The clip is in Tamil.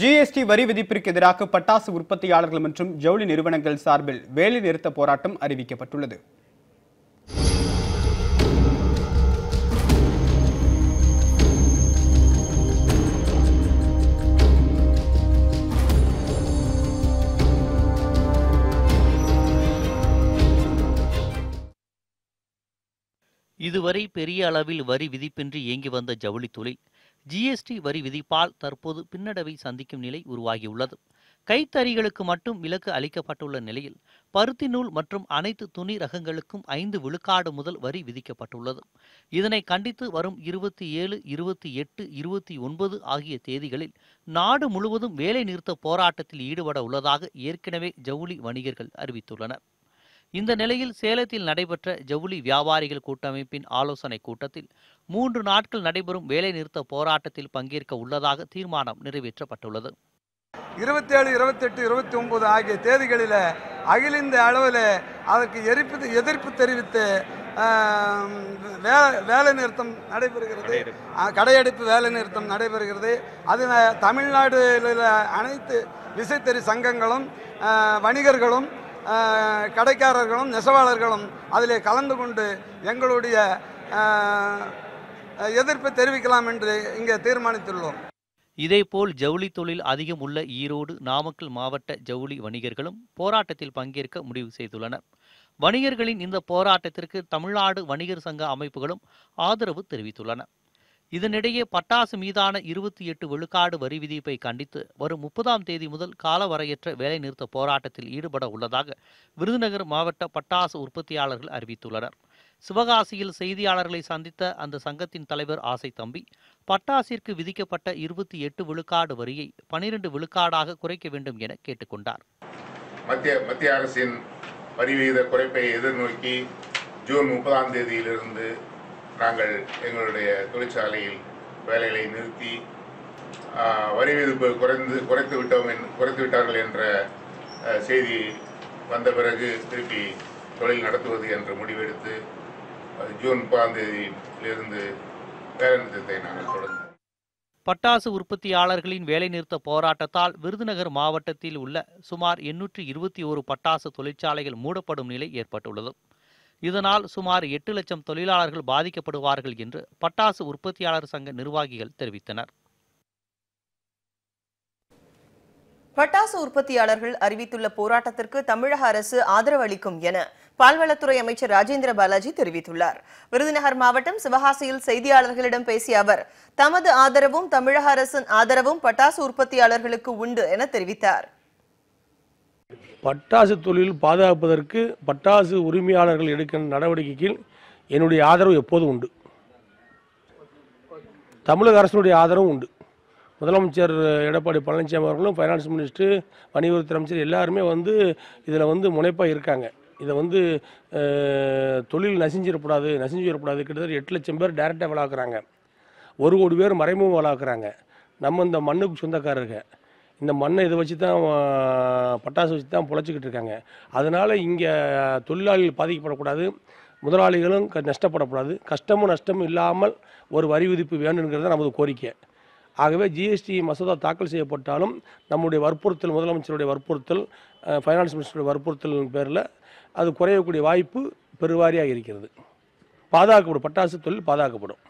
ஜிஎஸ்டி வரி விதிப்பிற்கு எதிராக பட்டாசு உற்பத்தியாளர்கள் மற்றும் ஜவுளி நிறுவனங்கள் சார்பில் வேலை நிறுத்த போராட்டம் அறிவிக்கப்பட்டுள்ளது. இதுவரை பெரிய அளவில் வரி விதிப்பின்றி இயங்கி வந்த ஜவுளி தொழில் ஜிஎஸ்டி வரி விதிப்பால் தற்போது பின்னடைவை சந்திக்கும் நிலை உருவாகியுள்ளது. கைத்தறிகளுக்கு மட்டும் விலக்கு அளிக்கப்பட்டுள்ள நிலையில் பருத்தி நூல் மற்றும் அனைத்து துணி ரகங்களுக்கும் ஐந்து விழுக்காடு முதல் வரி விதிக்கப்பட்டுள்ளது. இதனை கண்டித்து வரும் இருபத்தி ஏழு இருபத்தி எட்டு இருபத்தி ஒன்பது ஆகிய தேதிகளில் நாடு முழுவதும் வேலை நிறுத்த போராட்டத்தில் ஈடுபட உள்ளதாக ஏற்கனவே ஜவுளி வணிகர்கள் அறிவித்துள்ளனர். இந்த நிலையில் சேலத்தில் நடைபெற்ற ஜவுளி வியாபாரிகள் கூட்டமைப்பின் ஆலோசனை கூட்டத்தில் மூன்று நாட்கள் நடைபெறும் வேலைநிறுத்த போராட்டத்தில் பங்கேற்க உள்ளதாக தீர்மானம் நிறைவேற்றப்பட்டுள்ளது. இருபத்தேழு இருபத்தெட்டு இருபத்தி ஒன்பது ஆகிய தேதிகளில் அகில இந்திய அளவில் அதற்கு எரிப்பு எதிர்ப்பு தெரிவித்து வேலை நிறுத்தம் நடைபெறுகிறது. கடையடைப்பு. வேலை நிறுத்தம் நடைபெறுகிறது. அதில் தமிழ்நாடுல அனைத்து விசைத்தறி சங்கங்களும் வணிகர்களும் கடைக்காரர்களும் நெசவாளர்களும் அதில் கலந்து கொண்டு எங்களுடைய எதிர்ப்பு தெரிவிக்கலாம் என்று இங்கே தீர்மானித்துள்ளோம். இதேபோல் ஜவுளி தொழில் அதிகம் உள்ள ஈரோடு நாமக்கல் மாவட்ட ஜவுளி வணிகர்களும் போராட்டத்தில் பங்கேற்க முடிவு செய்துள்ளனர். வணிகர்களின் இந்த போராட்டத்திற்கு தமிழ்நாடு வணிகர் சங்க அமைப்புகளும் ஆதரவு தெரிவித்துள்ளன. இதனிடையே பட்டாசு மீதான இருபத்தி எட்டு விழுக்காடு வரி விதிப்பை கண்டித்து வரும் முப்பதாம் தேதி முதல் காலவரையற்ற வேலைநிறுத்த போராட்டத்தில் ஈடுபட உள்ளதாக விருதுநகர் மாவட்ட பட்டாசு உற்பத்தியாளர்கள் அறிவித்துள்ளனர். சிவகாசியில் செய்தியாளர்களை சந்தித்த அந்த சங்கத்தின் தலைவர் ஆசை தம்பி பட்டாசிற்கு விதிக்கப்பட்ட இருபத்தி எட்டு விழுக்காடு வரியை பனிரெண்டு விழுக்காடாக குறைக்க வேண்டும் என கேட்டுக்கொண்டார் மத்திய மத்திய அரசின் வரி விகித குறைப்பை எதிர்நோக்கி ஜூன் முப்பதாம் தேதியிலிருந்து நாங்கள் எங்களுடைய தொழிற்சாலையில் வேலைகளை நிறுத்தி வரி விதிப்பு குறைந்து குறைத்து விட்டோம் குறைத்து விட்டார்கள் என்ற செய்தி வந்த பிறகு திருப்பி தொழில் நடத்துவது என்ற முடிவெடுத்து ஜூன் முப்பதாம் தேதியிலிருந்து வேலைநிறுத்தத்தை நாங்கள் தொடர்ந்தோம் பட்டாசு உற்பத்தியாளர்களின் வேலைநிறுத்த போராட்டத்தால் விருதுநகர் மாவட்டத்தில் உள்ள சுமார் எண்ணூற்றி இருபத்தி ஓரு பட்டாசு தொழிற்சாலைகள் மூடப்படும் நிலை ஏற்பட்டுள்ளது. இதனால் சுமார் எட்டு லட்சம் தொழிலாளர்கள் பாதிக்கப்படுவார்கள் என்று பட்டாசு உற்பத்தியாளர் சங்க நிர்வாகிகள் தெரிவித்தனர். பட்டாசு உற்பத்தியாளர்கள் அறிவித்துள்ள போராட்டத்திற்கு தமிழக அரசு ஆதரவு அளிக்கும் என பால்வளத்துறை அமைச்சர் ராஜேந்திர பாலாஜி தெரிவித்துள்ளார். விருதுநகர் மாவட்டம் சிவகாசியில் செய்தியாளர்களிடம் பேசிய அவர் தமது ஆதரவும் தமிழக அரசின் ஆதரவும் பட்டாசு உற்பத்தியாளர்களுக்கு உண்டு என தெரிவித்தார். பட்டாசு தொழில் பாதுகாப்பதற்கு பட்டாசு உரிமையாளர்கள் எடுக்கின்ற நடவடிக்கைக்கு என்னுடைய ஆதரவு எப்போதும் உண்டு. தமிழக அரசினுடைய ஆதரவும் உண்டு. முதலமைச்சர் எடப்பாடி பழனிசாமி அவர்களும் ஃபைனான்ஸ் மினிஸ்டர் வணிகத்துறை அமைச்சர் எல்லாருமே வந்து இதில் வந்து முனைப்பாக இருக்காங்க. இதை வந்து தொழில் நசிஞ்சிடக்கூடாது நசிஞ்சிடக்கூடாது. கிட்டத்தட்ட எட்டு லட்சம் பேர் டைரெக்டாக வளர்க்குறாங்க ஒரு கோடி பேர் மறைமுகம் வளர்க்குறாங்க நம்ம இந்த மண்ணுக்கு சொந்தக்காரருங்க. இந்த மண்ணை இதை வச்சு தான் பட்டாசு வச்சு தான் பொழைச்சிக்கிட்டு இருக்காங்க. அதனால் இங்கே தொழிலாளிகள் பாதிக்கப்படக்கூடாது. முதலாளிகளும் க நஷ்டப்படக்கூடாது. கஷ்டமும் நஷ்டமும் இல்லாமல் ஒரு வரி விதிப்பு வேண்டுங்கிறது நமது கோரிக்கை. ஆகவே ஜிஎஸ்டி மசோதா தாக்கல் செய்யப்பட்டாலும் நம்முடைய வற்புறுத்தல் முதலமைச்சருடைய வற்புறுத்தல் ஃபைனான்ஸ் மினிஸ்டருடைய வற்புறுத்தலின் பேரில் அது குறையக்கூடிய வாய்ப்பு பெருவாரியாக இருக்கிறது. பாதுகாக்கப்படும். பட்டாசு தொழில் பாதுகாக்கப்படும்.